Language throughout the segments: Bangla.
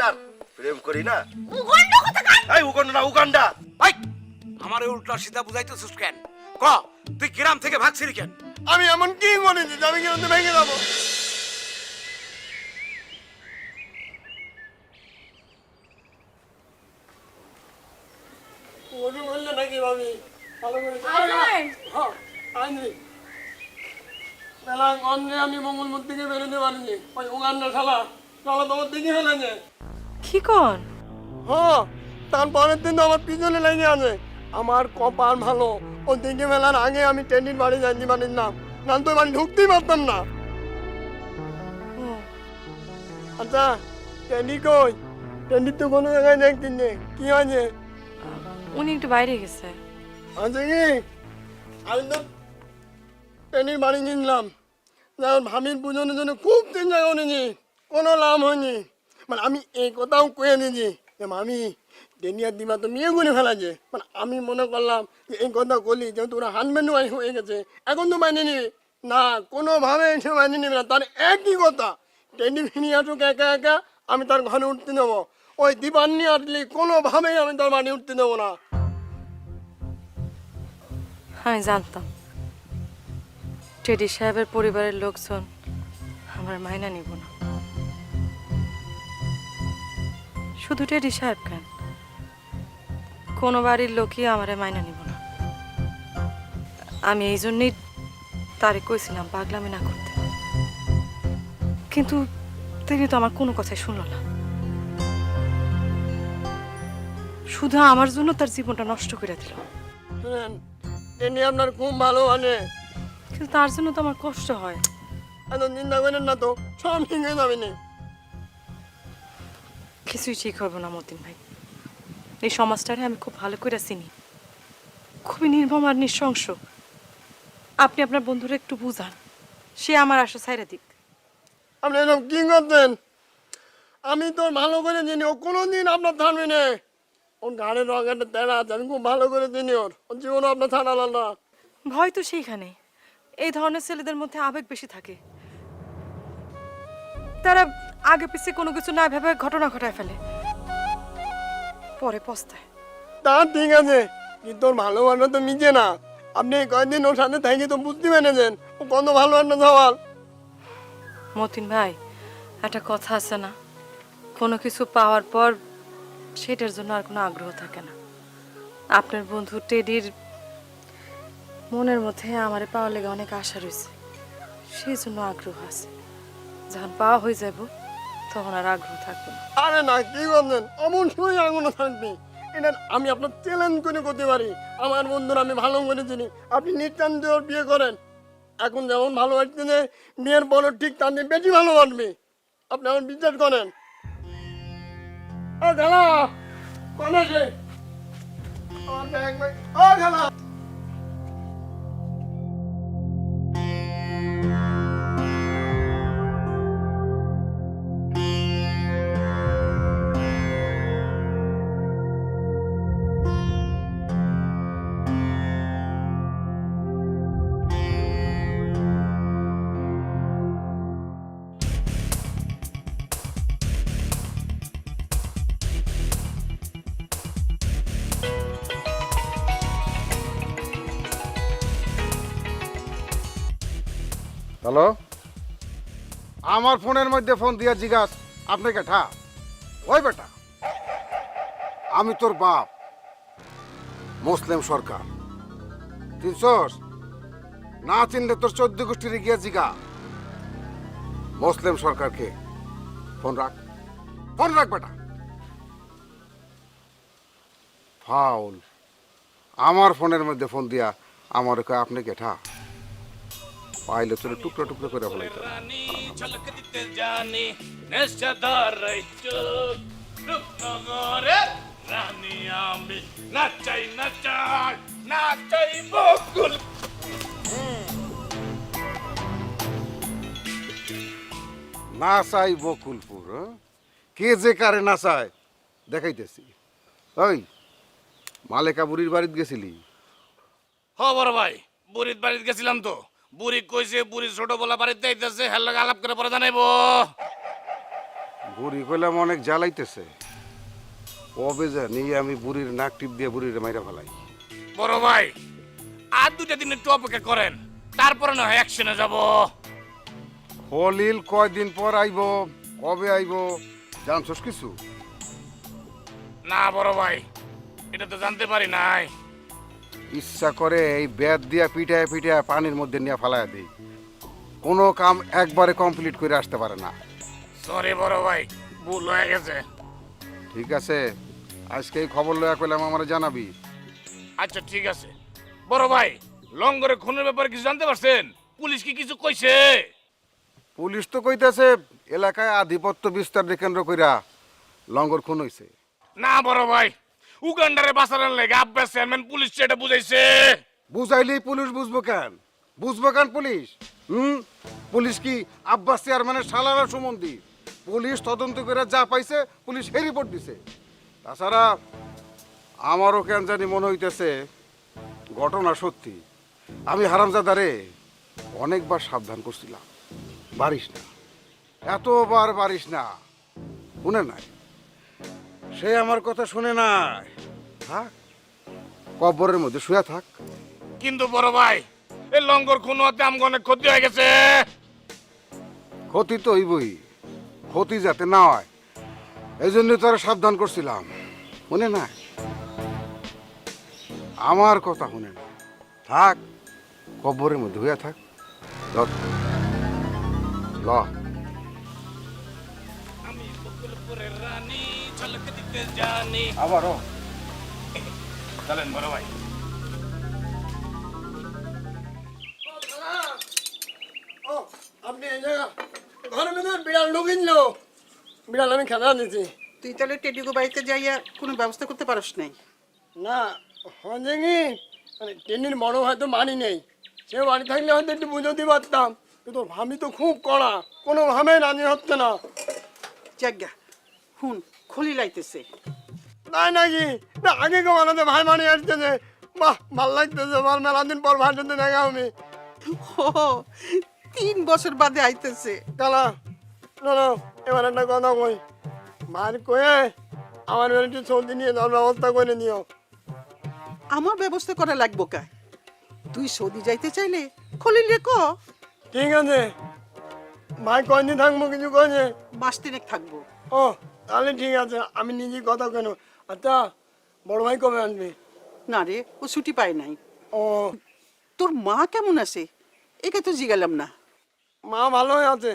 হেডমাস্টার প্রেম করি না। উগন্ড কোথাকার? এই উগান্ডা না উগান্ডা। ভাই আমার উল্টা সিধা বুঝাইতেছিস কেন? ক তুই গ্রাম থেকে ভাগছিলি কেন? আমি এমন কি করেছি? যে আমি কিন্তু ভেঙে যাব। ওকে বললে নাকি ভাবি? ভালো করে হ্যাঁ আমি মঙ্গলমূর থেকে বেরোতে পারিনি। ওই উগান্ডা শালা। শালা তোমার দিকে ফেলেছে কি কন হ্যাঁ তারপরের দিন তো আমার পিছনে লেগে আছে। আমার কপাল ভালো। ও দিকে মেলার আগে আমি ট্রেনির বাড়ি যাইতে পারিনি না না তো বাড়ি ঢুকতেই পারতাম না। আচ্ছা ট্রেনি কই? ট্রেনির তো কোনো জায়গায় দেখছি নে? কি হয়েছে? উনি একটু বাইরে গেছে। আছে কি? আমি তো ট্রেনির বাড়ি যেমন ভাবির পুজোর জন্য খুব চিন্তা করেছি। কোনো লাভ হয়নি মানে আমি এই কথাও কয়ে দিয়েছি যে মামি ডেনিয়ার দিমা তো মেয়ে গুনে ফেলাছে মানে আমি মনে করলাম যে এই কথা বলি যেহেতু ওরা হানবেন হয়ে গেছে এখন তো মাইনে নিবি না কোনোভাবে এসে মাইনে নিবে না তার একই কথা ট্রেনি ফিনিয়ে আসুক একা একা আমি তার ঘরে উঠতে নেব ওই দীপান্নি আসলে কোনোভাবেই আমি তার বাড়ি উঠতে দেবো না আমি জানতাম। টেডি সাহেবের পরিবারের লোকজন আমার মাইনা নিব না। শুধু টেডি সাহেব কেন? কোনো বাড়ির লোকই আমারে মাইনা নিব না। আমি এই জন্যই তারে কইছিলাম পাগলামি না করতে। কিন্তু তিনি তো আমার কোনো কথাই শুনল না। শুধু আমার জন্য তার জীবনটা নষ্ট করে দিল। আপনার খুব ভালো মানে। কিন্তু তার জন্য তো আমার কষ্ট হয়। এত করেন না তো সব হয়ে যাবে না। কিছুই ঠিক হবে না মতিন ভাই। এই সমাজটারে আমি খুব ভালো করে চিনি। খুবই নির্মম আর নৃশংস। আপনি আপনার বন্ধুরা একটু বুঝান। সে আমার আশা ছাইরা দিক। আপনি এরকম কি করতেন? আমি তো ভালো করে চিনি ও কোনো দিন আপনার থামবে না। ওর ঘাড়ের রঙের তেরা আছে আমি খুব ভালো করে চিনি ওর। ওর জীবনও আপনার ছাড়া না ভয় তো সেইখানে। এই ধরনের ছেলেদের মধ্যে আবেগ বেশি থাকে। তারা আগে পিছে কোনো কিছু না ভেবে ঘটনা ঘটায় ফেলে। পরে পস্তায়। তা ঠিক আছে কিন্তু ওর ভালোবাসা তো মিজে না। আপনি কয়েকদিন ওর সাথে থেকে তো বুঝতে পেরেছেন ও কত ভালো একটা সওয়াল। মতিন ভাই একটা কথা আছে না। কোনো কিছু পাওয়ার পর সেটার জন্য আর কোনো আগ্রহ থাকে না। আপনার বন্ধু টেডির মনের মধ্যে আমারে পাওয়ার লেগে অনেক আশা রয়েছে। সেই জন্য আগ্রহ আছে। যখন পাওয়া হয়ে যাব তখন আর আগ্রহ থাকবে না। আরে না, কি করবেন অবশ্যই আগুনো থাকবে এটা আমি আপনার চ্যালেঞ্জ করে করতে পারি। আমার বন্ধুরা আমি ভালো করে চিনি। আপনি নিত্যান্ত ওর বিয়ে করেন। এখন যেমন ভালো বাসছে বিয়ের পরে ঠিক তার চেয়ে বেশি ভালো বাসবে আপনি আমার বিশ্বাস করেন? ও খেলা! কোন আছে ও খেলা! হ্যালো? আমার ফোনের মধ্যে ফোন দিয়া জিজ্ঞাস, আপনি কেঠা? ওই বেটা। আমি তোর বাপ, মুসলিম সরকার। চিনছস না চিনলে তোর চোদ্দ গোষ্ঠীর গিয়া জিগা। মুসলিম সরকারকে ফোন রাখ। ফোন রাখ বেটা। ফাউল। আমার ফোনের মধ্যে ফোন দিয়া আমার আপনি কেঠা? পাইলে তোর টুকরো টুকরো করে ফেলাইতে রানী ঝলক দিতে জানি নেশাদার চোখ। রূপনগরে রানী আমি নাচাই নাচাই নাচাই বকুল। নাচাই বকুলপুর হ্যাঁ? কে যে কারে নাচায় দেখাইতেছি। ওই মালেকা বুড়ির বাড়িতে গেছিলি? হ বড় ভাই বুড়ির বাড়িতে গেছিলাম তো। বুড়ি কইছে বুড়ি ছোট বলা বাড়িতে আইতেছে হেল্লা আলাপ করে পরে জানাইবো। বুড়ি কইলাম অনেক জ্বালাইতেছে। কবে জানি আমি বুড়ির নাক টিপ দিয়ে বুড়ির মাইরা ফেলাই। বড় ভাই আর দুটা দিন একটু অপেক্ষা করেন তারপরে না হয় অ্যাকশনে যাব। খলিল কয়দিন পর আইব কবে আইব জানছস কিছু? না বড় ভাই এটা তো জানতে পারি নাই। ইচ্ছা করে এই বেদ দিয়া পিটায় পিটায় পানির মধ্যে নিয়ে ফেলায় দিই। কোনো কাম একবারে কমপ্লিট করে আসতে পারে না। সরি বড় ভাই ভুল হয়ে গেছে। ঠিক আছে আজকে এই খবর লয়া কইলাম আমার জানাবি। আচ্ছা ঠিক আছে। বড় ভাই লঙ্গরে খুনের ব্যাপারে কিছু জানতে পারছেন? পুলিশ কি কিছু কইছে? পুলিশ তো কইতাছে এলাকায় আধিপত্য বিস্তার কেন্দ্র কইরা লঙ্গর খুন হইছে। না বড় ভাই উগান্ডারে বাঁচানোর লেগে আব্বাস চেয়ারম্যান পুলিশ সেটা বুঝাইছে। বুঝাইলেই পুলিশ বুঝব কেন? বুঝব কেন পুলিশ? হুম? পুলিশ কি আব্বাস চেয়ারম্যানের সালারা সম্বন্ধী? পুলিশ তদন্ত করে যা পাইছে, পুলিশ হে রিপোর্ট দিছে। তাছাড়া আমারও কেন জানি মনে হইতেছে, ঘটনা সত্যি। আমি হারামজাদারে অনেকবার সাবধান করছিলাম। বারিস না। এতবার বারিস না। শুনে নাই? সে আমার কথা শুনে নাই। থাক কবরের মধ্যে শুয়ে থাক। কিন্তু বড় ভাই এই লঙ্গর খুন হতে আমগো অনেক ক্ষতি হয়ে গেছে। ক্ষতি তো হইবই ক্ষতি যাতে না হয় এই জন্য তোরা সাবধান করছিলাম শুনে না আমার কথা শুনে না থাক কবরের মধ্যে হইয়া থাক। ল ল আমি রানী। ঝলক দিতে জানি। আবারও। চলেন বড় ভাই। ও আপনি এই জায়গা। ঘরের ভিতরে বিড়াল ঢুকিনলো বিড়াল আমি খেলা দিছি তুই তাহলে টেডিগো বাড়িতে যাইয়া কোনো ব্যবস্থা করতে পারস নাই? না কি মানে টেনির বড় হয়তো মানি নেই। সে বাড়ি থাকলে হয়তো একটু বুঝতে পারতাম। কিন্তু আমি তো খুব কড়া। কোনোভাবে রাজি হচ্ছে না। জায়গা হুন। খলি লাইতেছে। তাই নাকি না আগে আমাদের ভাই মানি আসতেছে। বাহ ভালো লাগতেছে ভালো মেলা দিন পর ভাই সাথে দেখা আমি ও তিন বছর বাদে আইতেছে। কালা না না এবার একটা কথা কই। মার কয়ে আমার একটু সর্দি নিয়ে যাওয়ার ব্যবস্থা করে নিও। আমার ব্যবস্থা করা লাগবো কা? তুই সৌদি যাইতে চাইলে খলিল রে ক? ঠিক আছে। ভাই কয়দিন থাকব কিছু কয়েছে মাস তিনেক থাকব। ও তাহলে ঠিক আছে আমি নিজে কথা কেন আচ্ছা বড় ভাই কবে আসবে? না রে ও ছুটি পায় নাই। ও। তোর মা কেমন আছে? একে তো জিগালাম না। মা ভালোই আছে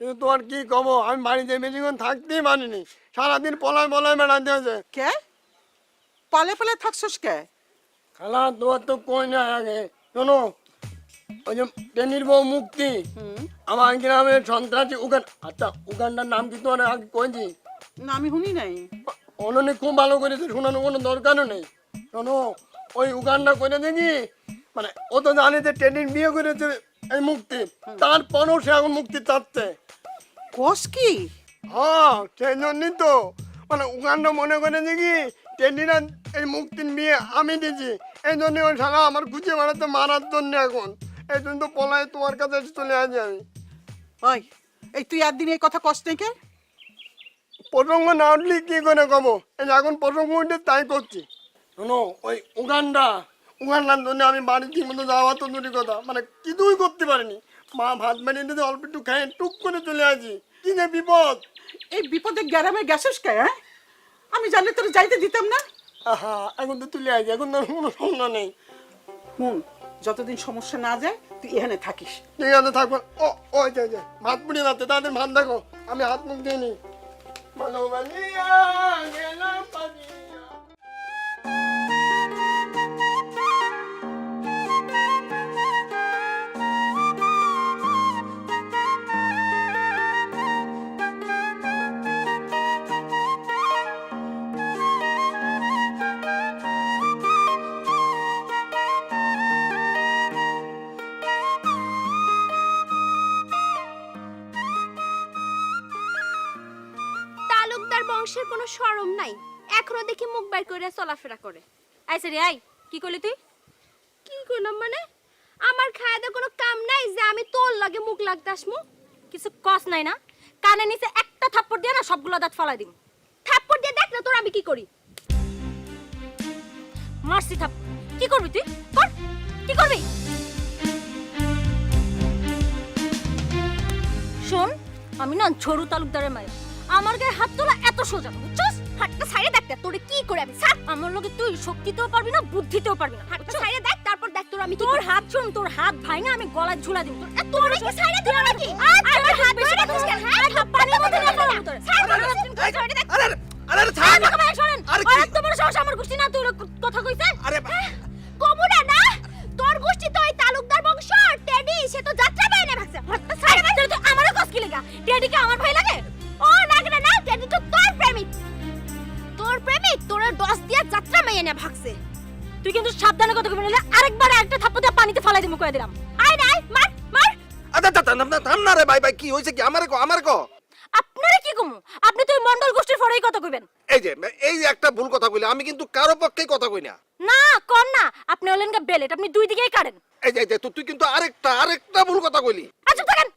কিন্তু তোমার কি কব আমি বাড়িতে বেশিক্ষণ থাকতেই পারিনি। সারাদিন পলায় পলায় বেড়াতে হয়েছে। কে? পালে পালে থাকছস কে? খালা তোমার তো কই না আগে। শোনো ওই যে টেনির বউ মুক্তি আমার গ্রামের সন্ত্রাসী উগান আচ্ছা উগানটার নাম কি তোমার আগে কইছি? না আমি শুনি নাই। অননে খুব ভালো করেছে শোনানো কোনো দরকারও নেই। শোনো ওই উগান্ডা করে দেখি মানে ও তো জানে যে টেনির বিয়ে করেছে এই মুক্তি। তারপরেও সে এখন মুক্তি চাচ্ছে। কস কি? হ্যাঁ সেই জন্যই তো। মানে উগান্ডা মনে করে দেখি টেনিরা এই মুক্তির বিয়ে আমি দিছি এই জন্য ওই সারা আমার খুঁজে বেড়াতে মারার জন্য এখন। এই জন্য তো পলায় তোমার কাছে চলে আসি আমি। ওই এই তুই একদিন এই কথা কস নাই প্রসঙ্গ না উঠলে কি করে কব? এই এখন প্রসঙ্গ উঠে তাই করছি। শোনো ওই উগান্ডা উগান্ডার জন্য আমি বাড়ি ঠিক মতো যাওয়া তো দূরের কথা মানে কিছুই করতে পারিনি। মা ভাত বানিয়ে দিতে অল্প একটু খাই টুক করে চলে আসি। কি যে বিপদ? এই বিপদে গ্যারামে গেছিস কে হ্যাঁ? আমি জানলে তোর যাইতে দিতাম না। আহা এখন তো তুলে আসি এখন তো কোনো সমস্যা নেই। হুন যতদিন সমস্যা না যায় তুই এখানে থাকিস। ঠিক আছে থাকব ও ওই যে ভাত পুড়িয়ে যাচ্ছে তাদের ভাত দেখো। আমি হাত মুখ দিয়ে নি Mano manía, এখনও দেখি মুখ বাইর করে চলাফেরা করে। আই সারি আই কি করলি তুই? কি কইলাম মানে? আমার খায়দা কোনো কাম নাই যে আমি তোর লাগে মুখ লাগতে আসমু। কিছু কস নাই না? কানে নিচে একটা থাপ্পড় দিয়ে না সবগুলো দাঁত ফালাই দিম। থাপ্পড় দিয়ে দেখ না তোর আমি কি করি। মারছি থাপ কি করবি তুই? কর। কি করবি? শোন আমি না ঝড়ু তালুকদারের মায়ের। আমার গায়ে হাত তোলা এত সোজা বুঝছস? হাতটা ছাইড়ে দেখ তোরে কি করে আমি ছাড়। আমার লগে তুই শক্তিতেও পারবি না বুদ্ধিতেও পারবি না। হাতটা ছাইড়ে দেখ তারপর দেখ তোর আমি তোর হাত শোন তোর হাত ভাঙা আমি গলায় ঝুলা দিম তোর বড় কি ছাইড়ে দিও নাকি আমার হাত বেশি রাখিস কেন হ্যাঁ পানির মধ্যে না তোর ছাইড়ে দেখ। আরে আরে আরে ভাই শুনেন আরে সাহস আমার গোষ্ঠী না তুই কথা কইছে? আরে না? তোর গোষ্ঠী তো ওই তালুকদার বংশ টেডি সে তো যাত্রা বাইনে ভাগছে তুই আমারও কস কি লাগা? টেডি কি আমার ভাই যাত্রা মাইয়া না ভাগছে। তুই কিন্তু সাবধানে কথা কইবি না আরেকবার একটা থাপ্পড় দিয়ে পানিতে ফেলাই দিমু কই দিলাম। আয় নাই মার মার। আচ্ছা আচ্ছা থাম না থাম না রে ভাই ভাই কি হয়েছে কি? আমারে কো আমারে কো। আপনারে কি কমু? আপনি তো মন্ডল গোষ্ঠীর ফরেই কথা কইবেন। এই যে এই একটা ভুল কথা কইলে আমি কিন্তু কারও পক্ষেই কথা কই না। না কর না আপনি হলেন গা বেলেট আপনি দুই দিকেই কাটেন এই যে তুই কিন্তু আরেকটা আরেকটা ভুল কথা কইলি। আচ্ছা থাকেন।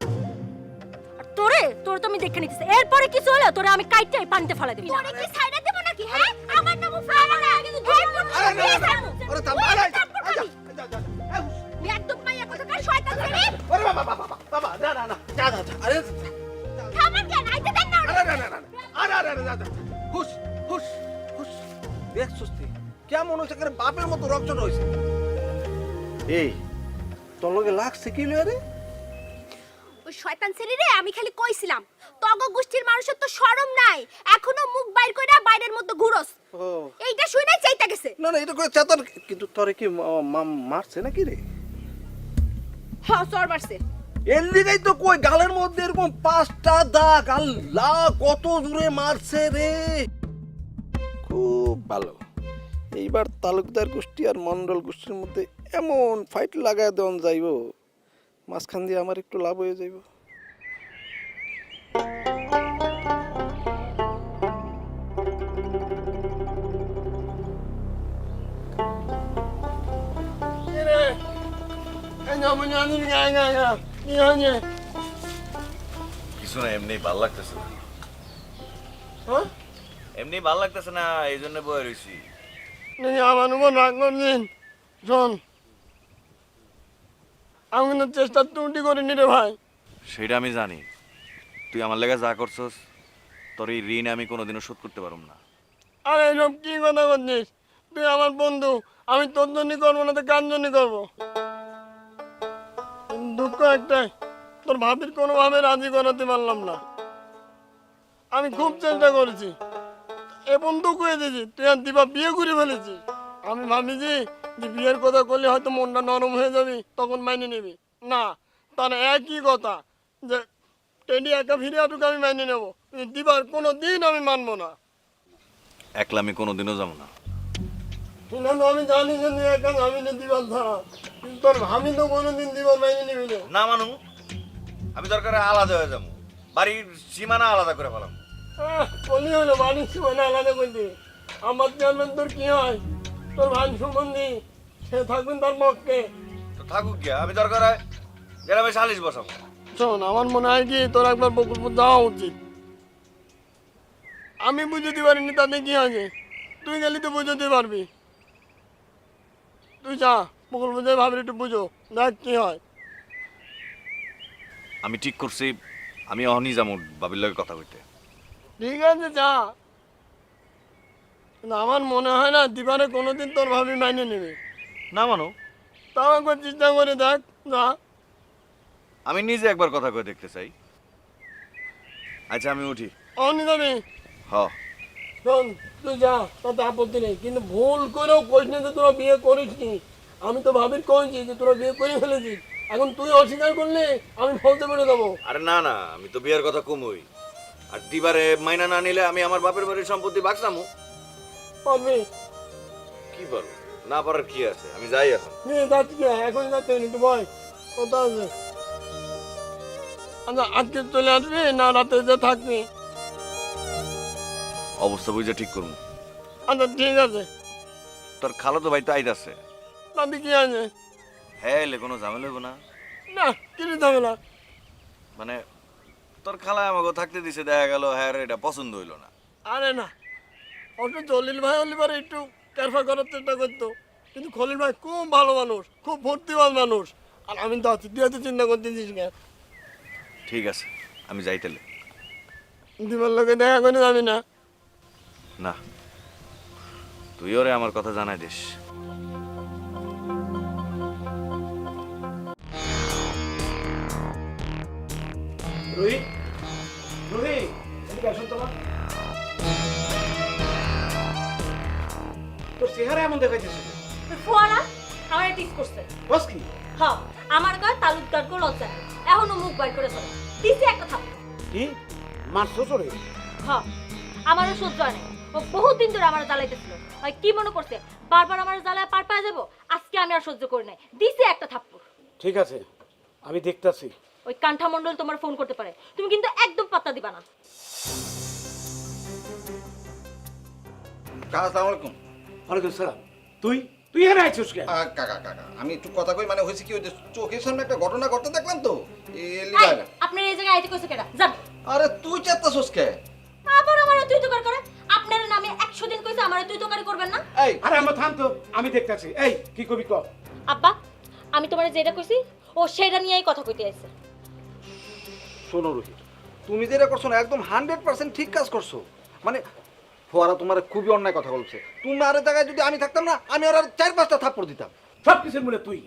তোরে তোর তো আমি দেখে নিতেছি এরপরে কিছু হলো তোরে আমি কাইটাই পানিতে ফেলা দিবি তোরে কি সাইডে দেব নাকি হ্যাঁ আমার নাম ফেলা না কিন্তু আরে না, না, না, ওরে থাম, আরে, আরে, একদম মাইয়া কথা কার শয়তান ছেলে ওরে বাবা বাবা বাবা, না না না যা যা যা, আরে থামান কেন আইতে দেন না আরে না না না আরে আরে আরে যা যা হুশ হুশ হুশ দেখ সুস্তি কেমন হয়েছে করে বাপের মতো রক্ত হয়েছে এই তোর লগে লাগছে কি রে ওই শয়তান ছেলে আমি খালি কইছিলাম তগ গোষ্ঠীর মানুষের তো শরম নাই এখনও মুখ বাইর কইরা বাইরের মধ্যে ঘুরোস। ও। এইটা শুনে চাইতা গেছে। না না এটা করে চেতন কিন্তু তোরে কি মারছে নাকি রে? হ্যাঁ চর মারছে। এর লিগাই তো কই গালের মধ্যে এরকম পাঁচটা দাগ আল্লাহ কত দূরে মারছে রে। খুব ভালো। এইবার তালুকদার গোষ্ঠী আর মন্ডল গোষ্ঠীর মধ্যে এমন ফাইট লাগায় দেওয়ান যাইব। মাঝখান দিয়ে আমার একটু লাভ হয়ে যাইব। কিছু না এমনি ভালো লাগতেছে না। হ্যাঁ? এমনি ভালো লাগতেছে না এই জন্য বয়ে রয়েছি আমার উপর রাগ করছিস শোন। আমি কিন্তু চেষ্টা ত্রুটি করিনি রে ভাই। সেটা আমি জানি। তুই আমার লেগে যা করছস তোর এই ঋণ আমি কোনোদিনও শোধ করতে পারব না। আরে এসব কি কথা করছিস তুই আমার বন্ধু আমি তোর জন্যই করব না তো কার জন্য করব? দুঃখ একটাই তোর ভাবির কোনোভাবে রাজি করাতে পারলাম না। আমি খুব চেষ্টা করেছি। এ বন্ধু কয়ে দিয়েছি তুই আর দিবা বিয়ে করে ফেলেছি আমি ভাবিছি যে বিয়ের কথা করলে হয়তো মনটা নরম হয়ে যাবি তখন মাইনে নিবি। না তার একই কথা যে টেডি একা ফিরে আসুক আমি মাইনে নেব। দিবার কোনো দিন আমি মানবো না। একলা আমি কোনোদিনও যাব না। আমি জানি যে তুই একা আমি না দিবার ছাড়া কিন্তু ভাবি তো কোনোদিন দিবার মাইনে নিবি না। মানু আমি দরকার আলাদা হয়ে যাব। বাড়ির সীমানা আলাদা করে ফেলাম বলি হলো বাড়ির সীমানা আলাদা করতে আমার চেয়ারম্যান তোর কি হয়? তোর ভাই সম্বন্ধী সে থাকবেন তার পক্ষে তো থাকুক গিয়া আমি দরকার হয় গ্রামে সালিশ বসাবো। শোন আমার মনে হয় কি তোর একবার বকুলপুর যাওয়া উচিত। আমি বুঝতে পারিনি তাতে কি হয়েছে তুই গেলি তো বুঝতে পারবি। তুই যা বকুলপুর যাই ভাবি একটু বুঝো দেখ কি হয়। আমি ঠিক করছি আমি অহনি যাব বাবির লগে কথা কইতে। ঠিক আছে যা। কিন্তু আমার মনে হয় না দিবারে কোনোদিন তোর ভাবি মাইনে নেবে। না মানু। তাও একবার চিন্তা করে দেখ যা। আমি নিজে একবার কথা কয়ে দেখতে চাই। আচ্ছা আমি উঠি। অনি যাবি? হ। শোন তুই যা তাতে আপত্তি নেই। কিন্তু ভুল করেও না যে তোরা বিয়ে করিস নি। আমি তো ভাবির কইছি যে তোরা বিয়ে করে ফেলেছিস। এখন তুই অস্বীকার করলে আমি ফলতে পেরে দেবো আরে না না আমি তো বিয়ের কথা কমই। আর দিবারে মাইনা না নিলে আমি আমার বাপের বাড়ির সম্পত্তি বাগসামু পারবি? কি পারব? না পারার কি আছে? আমি যাই এখন। নিয়ে যাচ্ছি এখন যাচ্ছে একটু ভয় কথা আছে। আচ্ছা আজকে চলে আসবি না রাতে যে থাকবি? অবস্থা বুঝে ঠিক করব। আচ্ছা ঠিক আছে। তোর খালো তো ভাই তো আইতাছে। আছে তাতে কি আছে? হ্যাঁ এলে কোনো ঝামেলা হইবো না। না কিছু না মানে তোর খালা আমাকে থাকতে দিছে দেখা গেল হ্যাঁ রে, এটা পছন্দ হইল না। আরে না। অত জলিল ভাই হলে পরে একটু ক্যারফা করার চেষ্টা করতো। কিন্তু খলিল ভাই খুব ভালো মানুষ খুব ভর্তিবান মানুষ। আর আমি দাঁত দিয়ে চিন্তা করতেছিস কেন? ঠিক আছে আমি যাইতেলে দিবার লোকে দেখা করে যাবি না? না তুই ওরে আমার কথা জানাই দিস। রোহিত রোহিত এদিকে আসুন তোমার তোর চেহারা এমন দেখাইতেছে ফোয়ারা আমার টিস করছে। বস কি? হ্যাঁ আমার গায়ে তালুকদার কো লজ্জা এখনও মুখ বাইর করে চলে। দিছি একটা থাপ্পড়। কি? তোরে হ্যাঁ আমারও সহ্য হয় ও বহুত দিন ধরে আমার জ্বালাইতেছিল। ভাই কি মনে করছে? বারবার আমার জ্বালায় পার পায়ে যাব? আজকে আমি আর সহ্য করি নাই। দিছি একটা থাপ্পড়। ঠিক আছে আমি দেখতাছি। ওই কান্ঠা মণ্ডল তোমার ফোন করতে পারে। তুমি কিন্তু একদম পাত্তা দিবা না। আসসালামু আলাইকুম। ওয়ালাইকুম সালাম তুই? তুই এখানে আইছিস কেন? আহ, কাকা কাকা আমি একটু কথা কই মানে হয়েছে কি ওই যে চোখের সামনে একটা ঘটনা ঘটতে দেখলাম তো? এ এই, আপনার এই জায়গায় আইতে কইছে কেডা? যান। আরে তুই চাচ্তাছস কে? আবার আমার তুই তোকার করে? আপনার নামে একশো দিন কইছে আমার তুই তোকারি করবেন না? এই। আরে আমার থাম তো আমি দেখতাছি। এই কি কবি ক? আব্বা আমি তোমার যেটা কইছি ও সেটা নিয়েই কথা কইতে আইছে। শোনো রোহিত তুমি যেটা করছ না একদম হান্ড্রেড পার্সেন্ট ঠিক কাজ করছ। মানে ফোয়ারা তোমার খুবই অন্যায় কথা বলছে। তুমি আর জায়গায় যদি আমি থাকতাম না আমি আর চার পাঁচটা থাপ্পড় দিতাম। সব কিছুর মূলে তুই।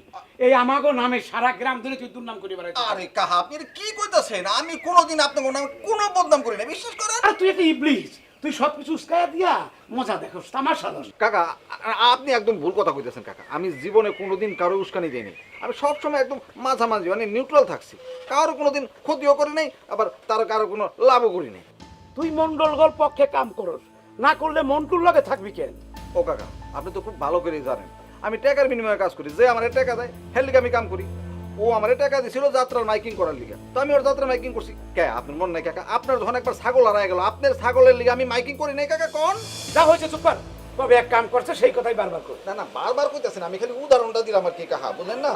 এই আমাগো নামে সারা গ্রাম ধরে তুই দুর্নাম করে বেড়াইছিস আরে কাহা আপনি কি কইতাছেন? আমি কোনোদিন আপনার নামে কোনো বদনাম করি না বিশ্বাস করেন? আর তুই একটা ইবলিস তুই সব কিছু উস্কায়া দিয়া মজা দেখোস তামাশা দোস কাকা আপনি একদম ভুল কথা কইতেছেন কাকা। আমি জীবনে কোনোদিন কারও উস্কানি দিইনি আমি সব সময় একদম মাঝামাঝি মানে নিউট্রাল থাকছি। কারও কোনোদিন ক্ষতিও করি নাই আবার তার কারও কোনো লাভও করি নাই। তুই মন্ডলগর পক্ষে কাম করস। না করলে মন্টুর লগে থাকবি কেন? ও কাকা আপনি তো খুব ভালো করে জানেন। আমি টাকার বিনিময়ে কাজ করি যে আমার টাকা দেয় হের লিগে আমি কাম করি। ও আমার টাকা দিছিল যাত্রার মাইকিং করার লিগে। তো আমি ওর যাত্রার মাইকিং করছি। কে আপনার মন নাই কাকা? আপনার যখন একবার ছাগল হারায় গেল আপনার ছাগলের লিগে আমি মাইকিং করি নাই কাকা কোন? যা হয়েছে চুপ কর। তবে এক কাম করছে সেই কথাই বারবার কর। না না বারবার কইতেছেন আমি খালি উদাহরণটা দিলাম আর কি কাহা বুঝলেন না?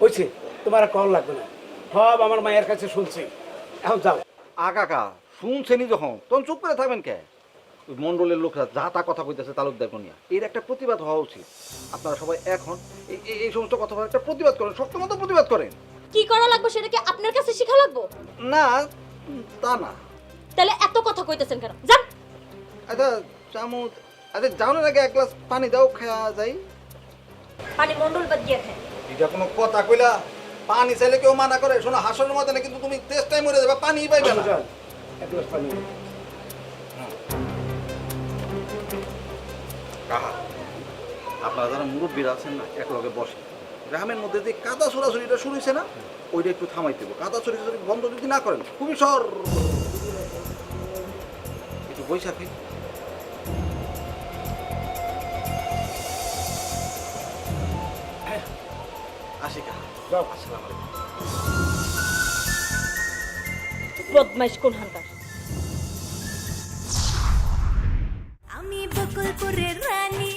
হয়েছে তোমার আর কল লাগবে না। সব আমার মায়ের কাছে শুনছি। এখন যাও। আ কাকা শুনছেনি যখন তখন চুপ করে থাকবেন কে? মন্ডলের লোকরা যা তা কথা কইতেছে তালুকদার নিয়ে এর একটা প্রতিবাদ হওয়া উচিত। আপনারা সবাই এখন এই- এই- সমস্ত কথা একটা প্রতিবাদ করেন শক্ত মতো প্রতিবাদ করেন। কি করা লাগবে সেটা কি আপনার কাছে শিখা লাগবো? না তা না। তাহলে এত কথা কইতেছেন কেন? যান। আচ্ছা চামচ আচ্ছা যাওয়ার আগে এক গ্লাস পানি দাও খাওয়া যাই। পানি মন্ডল বাদ দিয়ে খায় এটা কোনো কথা কইলা? পানি চাইলে কেউ মানা করে। শোনো হাসনের মধ্যে না কিন্তু তুমি তেষ্টাই মরে যাবে পানি পাইবে না। এক গ্লাস পানি। আপনারা যারা মুরব্বীরা আছেন না এক লগে বসে গ্রামের মধ্যে যে কাদা ছড়াছড়িটা শুরু হয়েছে না ওইটা একটু থামাইতে হবে কাদা ছড়াছড়ি বন্ধ যদি না করেন খুবই সর। একটু বৈশাখী আসি কাহা যাও। বদমাইশ কোন হান্টার? আমি বকুলপুরের রানী।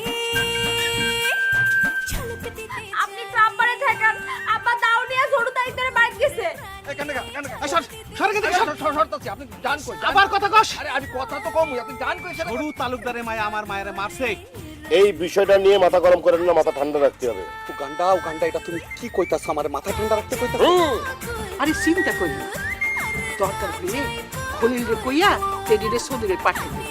আপনি জান কই আবার কথা কস। আরে আমি কথা তো কম আপনি জান কই সেটা গরু তালুকদারে মায়া আমার মায়ের মারছে। এই বিষয়টা নিয়ে মাথা গরম করেন না মাথা ঠান্ডা রাখতে হবে। তো গান্ডা ও গান্ডা এটা তুমি কি কইতাছ? আমার মাথা ঠান্ডা রাখতে কইতাছ? আরে চিন্তা করি দরকার হলে খলিল রে কইয়া তেডিরে সদুরে পাঠিয়ে দিই